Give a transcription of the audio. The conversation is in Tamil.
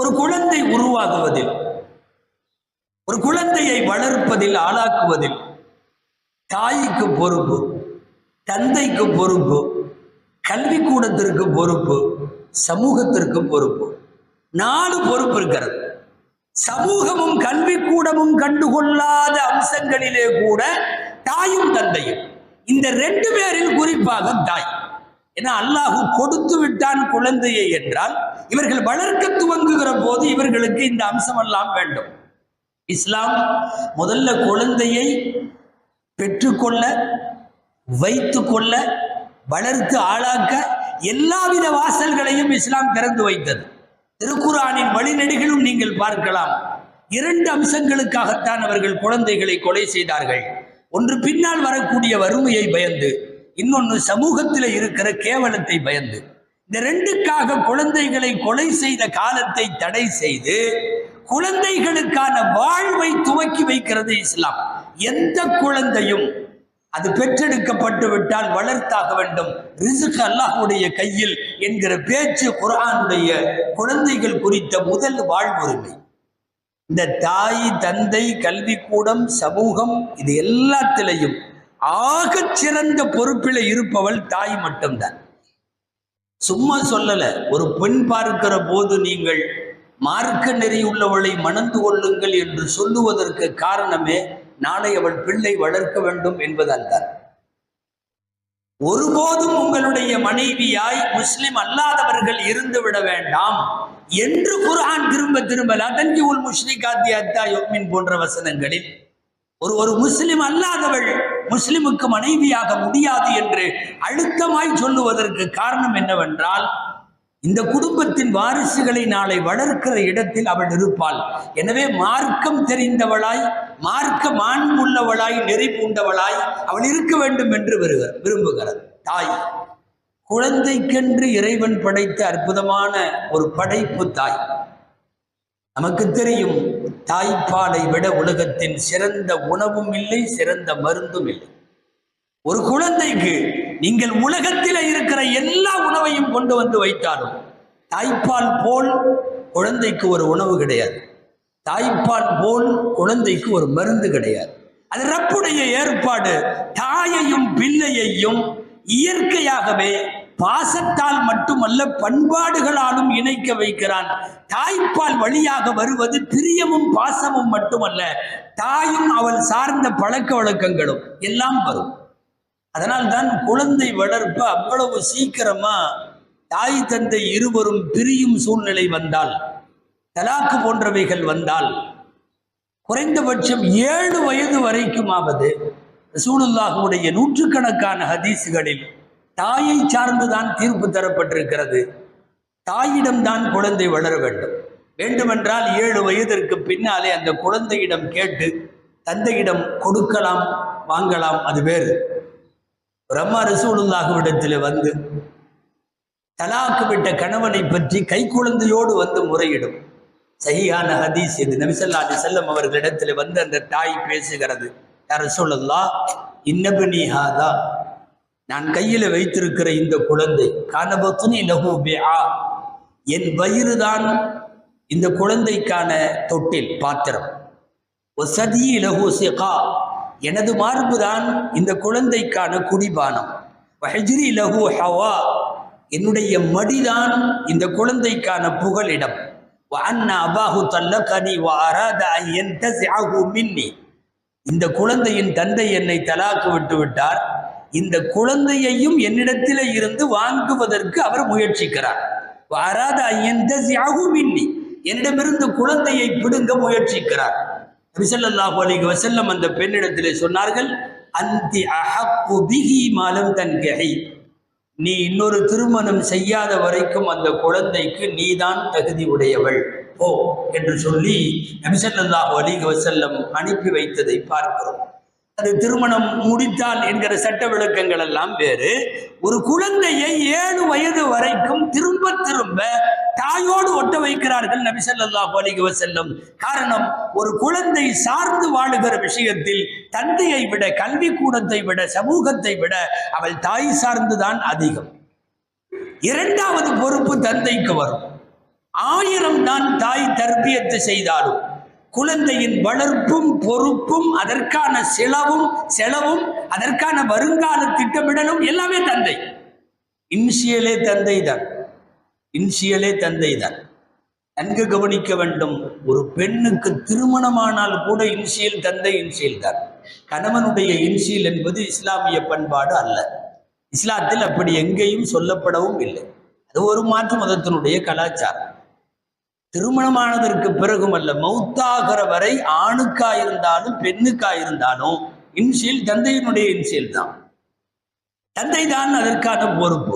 ஒரு குழந்தை உருவாகுவதில் ஒரு குழந்தையை வளர்ப்பதில் ஆளாக்குவதில் தாய்க்கு பொறுப்பு தந்தைக்கு பொறுப்பு கல்வி கூடத்திற்கு பொறுப்பு சமூகத்திற்கு பொறுப்பு. நாலு பொறுப்பு இருக்கிறது. சமூகமும் கல்விக்கூடமும் கண்டுகொள்ளாத அம்சங்களிலே கூட தாயும் தந்தையும். இந்த ரெண்டு பேரில் குறிப்பாக தாய். ஏன்னா அல்லாஹு கொடுத்து விட்டான் குழந்தையை என்றால் இவர்கள் வளர்க்க துவங்குகிற போது இவர்களுக்கு இந்த அம்சம் எல்லாம் வேண்டும். இஸ்லாம் முதல்ல குழந்தையை பெற்றுக்கொள்ள வைத்துக்கொள்ள வளர்த்து ஆளாக்க எல்லாவித வாசல்களையும் இஸ்லாம் திறந்து வைத்தது. திருக்குரானின் வழிநெடுகளும் நீங்கள் பார்க்கலாம். இரண்டு அம்சங்களுக்காகத்தான் அவர்கள் குழந்தைகளை கொலை செய்தார்கள். ஒன்று பின்னால் வரக்கூடிய வறுமையை பயந்து இன்னொன்று சமூகத்தில் இருக்கிற கேவலத்தை பயந்து இந்த ரெண்டுக்காக குழந்தைகளை கொலை செய்த காலத்தை தடை செய்து குழந்தைகளுக்கான வாழ்வை துவக்கி வைக்கிறது இஸ்லாம். எந்த குழந்தையும் அது பெற்றெடுக்கப்பட்டு விட்டால் வளர்த்தாக வேண்டும். ரிசுக் அல்லாஹுடைய கையில் என்கிற பேச்சு குரானுடைய குழந்தைகள் குறித்த முதல் வாழ்வுரிமை. இந்த தாய் தந்தை கல்விக்கூடம் சமூகம் இது எல்லாத்திலையும் ஆகச் சிறந்த பொறுப்பில் இருப்பவள் தாய் மட்டும்தான். சும்மா சொல்லல ஒரு பெண் பார்க்கிற போது நீங்கள் மார்க்க நெறி உள்ளவளை மணந்து கொள்ளுங்கள் என்று சொல்லுவதற்கு காரணமே நாளை அவள் பிள்ளை வளர்க்க வேண்டும் என்பதால் தான். ஒருபோதும் உங்களுடைய மனைவியாய் முஸ்லிம் அல்லாதவர்கள் இருந்து விட வேண்டாம் என்று குர்ஆன் திரும்ப திரும்ப லதன்கி உல் முஷ்ரிகாத்தி அத்தா யோமின் போன்ற வசனங்களில் ஒரு ஒரு முஸ்லிம் அல்லாதவள் முஸ்லிமுக்கு மனைவியாக முடியாது என்று அழுத்தமாய் சொல்லுவதற்கு காரணம் என்னவென்றால் இந்த குடும்பத்தின் வாரிசுகளை நாளை வளர்க்கிற இடத்தில் அவள் இருப்பாள். எனவே மார்க்கம் தெரிந்தவளாய் மார்க்க மாண்புள்ளவளாய் நெறி பூண்டவளாய் அவள் இருக்க வேண்டும் என்று விருக விரும்புகிறது. தாய் குழந்தைக்கென்று இறைவன் படைத்த அற்புதமான ஒரு படைப்பு தாய். நமக்கு தெரியும் தாய்ப்பாலை விட உலகத்தின் சிறந்த உணவும் இல்லை சிறந்த மருந்தும் இல்லை. ஒரு குழந்தைக்கு நீங்கள் உலகத்தில் இருக்கிற எல்லா உணவையும் கொண்டு வந்து வைத்தாலும் தாய்ப்பால் போல் குழந்தைக்கு ஒரு உணவு கிடையாது. தாய்ப்பால் போல் குழந்தைக்கு ஒரு மருந்து கிடையாது. அது ரப்புடைய ஏற்பாடு தாயையும் பிள்ளையையும் இயற்கையாகவே பாசத்தால் மட்டுமல்ல பண்பாடுகளாலும் இணைக்க வைக்கிறான். தாய்ப்பால் வழியாக வருவது பிரியமும் பாசமும் மட்டுமல்ல தாயும் அவள் சார்ந்த பழக்க வழக்கங்களும் எல்லாம் வரும். அதனால் தான் குழந்தை வளர்ப்பு அவ்வளவு சீக்கிரமா தாய் தந்தை இருவரும் பிரியும் சூழ்நிலை வந்தால் தலாக்கு போன்றவைகள் வந்தால் குறைந்தபட்சம் ஏழு வயது வரைக்குமாவது சூழல்லாகவுடைய நூற்றுக்கணக்கான ஹதீஸுகளில் தாயை சார்ந்துதான் தீர்ப்பு தரப்பட்டிருக்கிறது. தாயிடம்தான் குழந்தை வளர வேண்டும். வேண்டுமென்றால் ஏழு வயதிற்கு பின்னாலே அந்த குழந்தையிடம் கேட்டு தந்தையிடம் கொடுக்கலாம் வாங்கலாம் அது வேறு. பிரம்மா ரசூலுல்லாஹுவிடத்தில் வந்து தலாக்கு விட்ட கணவனை பற்றி கை குழந்தையோடு வந்து முறையிடும். சஹியான ஹதீஸ் இது. நபிசல்லா அலி செல்லம் அவர்களிடத்தில் வந்து அந்த தாய் பேசுகிறது. யார் ரசூலுல்லா இன்னபினி ஹாதா? நான் கையில வைத்திருக்கிற இந்த குழந்தை கனபத்துனி லகு பிஆ என் வயிறு தான் இந்த குழந்தைக்கான தொட்டில் பாத்திரம். சதி லகு சிகா எனது மார்பு தான் இந்த குழந்தைக்கான குடிபானம். வஹஜ்ரி லகு ஹவா என்னுடைய மடிதான் இந்த குழந்தைக்கான புகலிடம். அண்ணா அபாஹு தல்லகனி என் மின்னி. இந்த குழந்தையின் தந்தை என்னை தலாக்கு விட்டு விட்டார். இந்த குழந்தையையும் என்னிடத்திலே இருந்து வாங்குவதற்கு அவர் முயற்சிக்கிறார். வாராத ஐயந்தசியாகு மின்னி. என்னிடமிருந்து குழந்தையை பிடுங்க முயற்சிக்கிறார். நபிசல்லாஹு அலைஹி வசல்லம் அந்த பெண்ணிடத்திலே சொன்னார்கள் அந்தி அஹப்பு மாலம் தன் கெஹை நீ இன்னொரு திருமணம் செய்யாத வரைக்கும் அந்த குழந்தைக்கு நீதான் தகுதி உடையவள். போ என்று சொல்லி நபிசல்லாஹு அலைஹி வசல்லம் அனுப்பி வைத்ததை பார்க்கிறோம். அது திருமணம் முடித்தான் என்கிற சட்ட விளக்கங்கள் எல்லாம் வேறு. ஒரு குழந்தையை ஏழு வயது வரைக்கும் திரும்ப திரும்ப தாயோடு ஒட்ட வைக்கிறார்கள் நபிசல்லாஹு அலைஹி செல்லும் காரணம் ஒரு குழந்தை சார்ந்து வாழுகிற விஷயத்தில் தந்தையை விட கல்வி கூடத்தை விட சமூகத்தை விட அவள் தாய் சார்ந்துதான் அதிகம். இரண்டாவது பொறுப்பு தந்தைக்கு வரும். ஆயிரம் தான் தாய் தர்பியத்து செய்தாலும் குழந்தையின் வளர்ப்பும் பொறுப்பும் அதற்கான செலவும் செலவும் அதற்கான வருங்கால திட்டமிடலும் எல்லாமே தந்தை. இன்சியலே தந்தை தான் இன்சியலே தந்தை தான் நன்கு கவனிக்க வேண்டும். ஒரு பெண்ணுக்கு திருமணமானால் கூட இன்சியல் தந்தை இன்சியல் தான் கணவனுடைய இன்சியல் என்பது இஸ்லாமிய பண்பாடு அல்ல. இஸ்லாத்தில் அப்படி எங்கேயும் சொல்லப்படவும் இல்லை. அது ஒரு மாற்று மதத்தினுடைய கலாச்சாரம். திருமணமானதற்கு பிறகும் அல்ல மௌத்தாகிற வரை ஆணுக்கா இருந்தாலும் பெண்ணுக்கா இருந்தாலும் இன்சியல் தந்தையினுடைய இன்சியல் தான். தந்தை தான் அதற்கான பொறுப்பு.